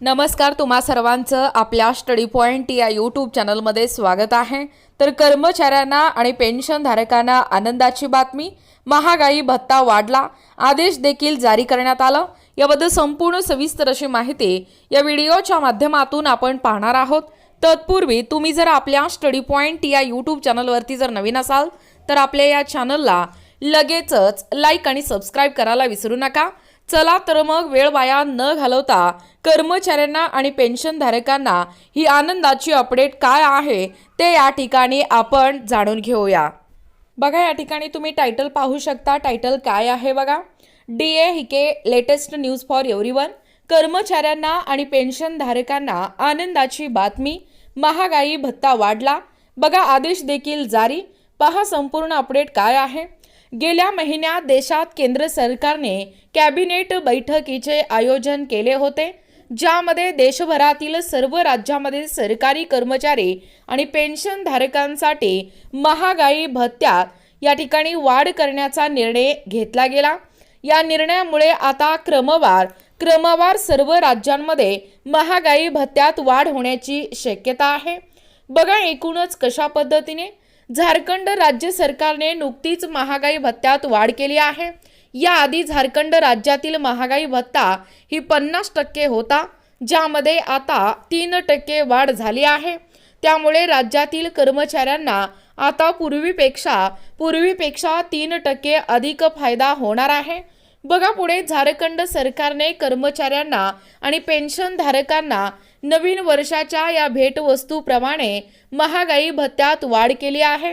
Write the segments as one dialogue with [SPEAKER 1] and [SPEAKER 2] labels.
[SPEAKER 1] नमस्कार तुम्हा सर्वांचं आपल्या स्टडी पॉईंट या यूट्यूब चॅनलमध्ये स्वागत आहे. तर कर्मचाऱ्यांना आणि पेन्शनधारकांना आनंदाची बातमी महागाई भत्ता वाढला आदेश देखील जारी करण्यात आला. याबद्दल संपूर्ण सविस्तर अशी माहिती या व्हिडिओच्या माध्यमातून आपण पाहणार आहोत. तत्पूर्वी तुम्ही जर आपल्या स्टडी पॉईंट या यूट्यूब चॅनलवरती जर नवीन असाल तर आपल्या या चॅनलला लगेचच लाईक आणि सबस्क्राईब करायला विसरू नका. चला तर मग वेळ वाया न घालवता कर्मचाऱ्यांना आणि पेन्शनधारकांना ही आनंदाची अपडेट काय आहे ते या ठिकाणी आपण जाणून घेऊया. बघा या ठिकाणी तुम्ही टायटल पाहू शकता. टायटल काय आहे बघा? D A hike latest news for everyone कर्मचाऱ्यांना आणि पेन्शनधारकांना आनंदाची बातमी. महागाई भत्ता वाढला. बघा आदेश देखील जारी. पहा संपूर्ण अपडेट काय आहे? गेल्या महिन्यात देशात केंद्र सरकारने कॅबिनेट बैठकीचे आयोजन केले होते ज्यामध्ये देशभरातील सर्व राज्यामध्ये सरकारी कर्मचारी आणि पेन्शनधारकांसाठी महागाई भत्त्यात या ठिकाणी वाढ करण्याचा निर्णय घेतला गेला. या निर्णयामुळे आता क्रमवार क्रमवार सर्व राज्यांमध्ये महागाई भत्त्यात वाढ होण्याची शक्यता आहे. बघा एकूणच कशा पद्धतीने झारखंड राज्य सरकारने नुकतीच महागाई भत्त्यात वाढ केली आहे. याआधी झारखंड राज्यातील महागाई भत्ता ही पन्नास टक्के होता ज्यामध्ये आता तीन टक्के वाढ झाली आहे. त्यामुळे राज्यातील कर्मचाऱ्यांना आता पूर्वीपेक्षा पूर्वीपेक्षा तीन टक्के अधिक फायदा होणार आहे. बघा पुढे झारखंड सरकारने कर्मचाऱ्यांना आणि पेन्शनधारकांना नवीन वर्षाच्या या भेटवस्तूप्रमाणे महागाई भत्त्यात वाढ केली आहे.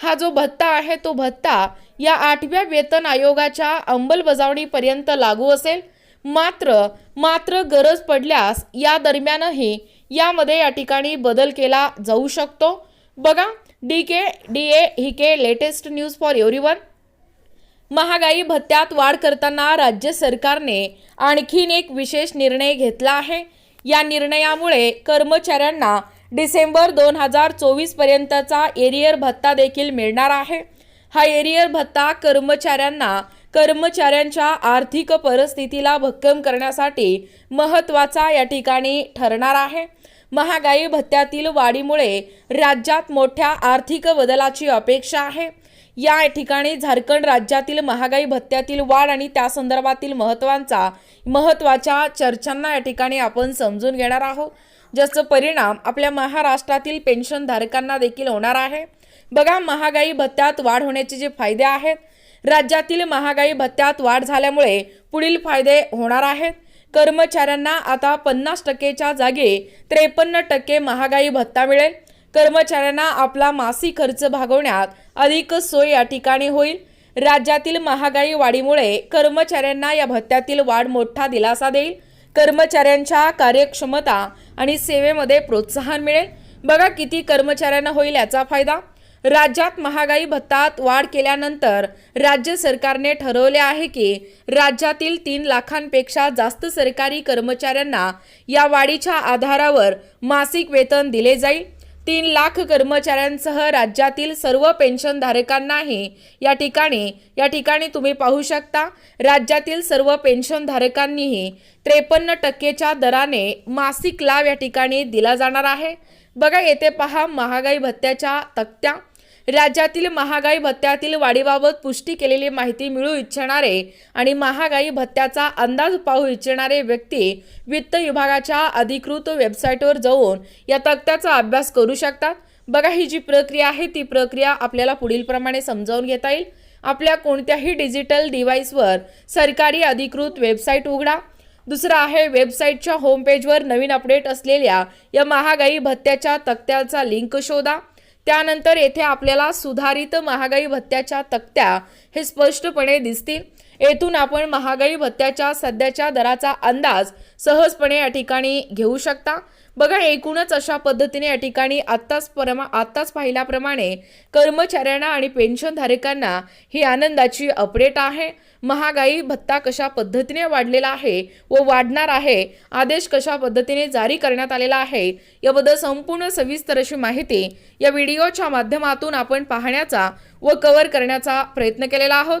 [SPEAKER 1] हा जो भत्ता आहे तो भत्ता या आठव्या वेतन आयोगाच्या अंमलबजावणीपर्यंत लागू असेल. मात्र मात्र गरज पडल्यास या दरम्यानही यामध्ये या ठिकाणी बदल केला जाऊ शकतो. बघा D K D A hike latest news for everyone. महागाई भत्त्यात वाढ करताना राज्य सरकारने आणखीन एक विशेष निर्णय घेतला आहे. या निर्णयामुळे कर्मचाऱ्यांना डिसेंबर दोन हजार चोवीस पर्यंतचा एरियर भत्ता देखील मिळणार आहे. हा एरियर भत्ता कर्मचाऱ्यांना कर्मचाऱ्यांच्या आर्थिक परिस्थितीला भक्कम करण्यासाठी महत्त्वाचा या ठिकाणी ठरणार आहे. महागाई भत्त्यातील वाढीमुळे राज्यात मोठ्या आर्थिक बदलाची अपेक्षा आहे. या ठिकाणी झारखंड राज्यातील महागाई भत्त्यातील वाढ आणि त्या संदर्भातील महत्त्वाचा महत्त्वाच्या चर्चांना या ठिकाणी आपण समजून घेणार आहोत ज्याचं परिणाम आपल्या महाराष्ट्रातील पेन्शनधारकांना देखील होणार आहे. बघा महागाई भत्त्यात वाढ होण्याचे जे फायदे आहेत राज्यातील महागाई भत्त्यात वाढ झाल्यामुळे पुढील फायदे होणार आहेत. कर्मचाऱ्यांना आता पन्नास टक्केच्या जागी त्रेपन्न टक्के महागाई भत्ता मिळेल. कर्मचाऱ्यांना आपला मासिक खर्च भागवण्यात अधिक सोय या ठिकाणी होईल. राज्यातील महागाई वाढीमुळे कर्मचाऱ्यांना या भत्त्यातील वाढ मोठा दिलासा देईल. कर्मचाऱ्यांच्या कार्यक्षमता आणि सेवेमध्ये प्रोत्साहन मिळेल. बघा किती कर्मचाऱ्यांना होईल याचा फायदा. राज्यात महागाई भत्तात वाढ केल्यानंतर राज्य सरकारने ठरवले आहे की राज्यातील तीन लाखांपेक्षा जास्त सरकारी कर्मचाऱ्यांना या वाढीच्या आधारावर मासिक वेतन दिले जाईल. तीन लाख कर्मचाऱ्यांसह राज्यातील सर्व पेन्शनधारकांनाही या ठिकाणी या ठिकाणी तुम्ही पाहू शकता राज्यातील सर्व पेन्शनधारकांनीही त्रेपन्न टक्केच्या दराने मासिक लाभ या ठिकाणी दिला जाणार आहे. बघा येथे पहा महागाई भत्त्याच्या तक्त्या. राज्यातील महागाई भत्त्यातील वाढीबाबत पुष्टी केलेली माहिती मिळू इच्छिणारे आणि महागाई भत्त्याचा अंदाज पाहू इच्छिणारे व्यक्ती वित्त विभागाच्या अधिकृत वेबसाईटवर जाऊन या तक्त्याचा अभ्यास करू शकतात. बघा ही जी प्रक्रिया आहे ती प्रक्रिया आपल्याला पुढीलप्रमाणे समजावून घेता येईल. आपल्या कोणत्याही डिजिटल डिव्हाइसवर सरकारी अधिकृत वेबसाईट उघडा. दुसरं आहे वेबसाईटच्या होमपेजवर नवीन अपडेट असलेल्या या महागाई भत्त्याच्या तक्त्याचा लिंक शोधा. त्यानंतर येथे आपल्याला सुधारित महागाई भत्त्याच्या तक्त्या हे स्पष्टपणे दिसतील. येथून आपण महागाई भत्त्याच्या सध्याच्या दराचा अंदाज सहजपणे या ठिकाणी घेऊ शकता. बघा एकूणच अशा पद्धतीने या ठिकाणी आत्ताच परमा आत्ताच पाहिल्याप्रमाणे कर्मचाऱ्यांना आणि पेन्शनधारकांना ही आनंदाची अपडेट आहे. महागाई भत्ता कशा पद्धतीने वाढलेला आहे व वाढणार आहे आदेश कशा पद्धतीने जारी करण्यात आलेला आहे याबद्दल संपूर्ण सविस्तर अशी माहिती या व्हिडिओच्या माध्यमातून आपण पाहण्याचा व कव्हर करण्याचा प्रयत्न केलेला आहोत.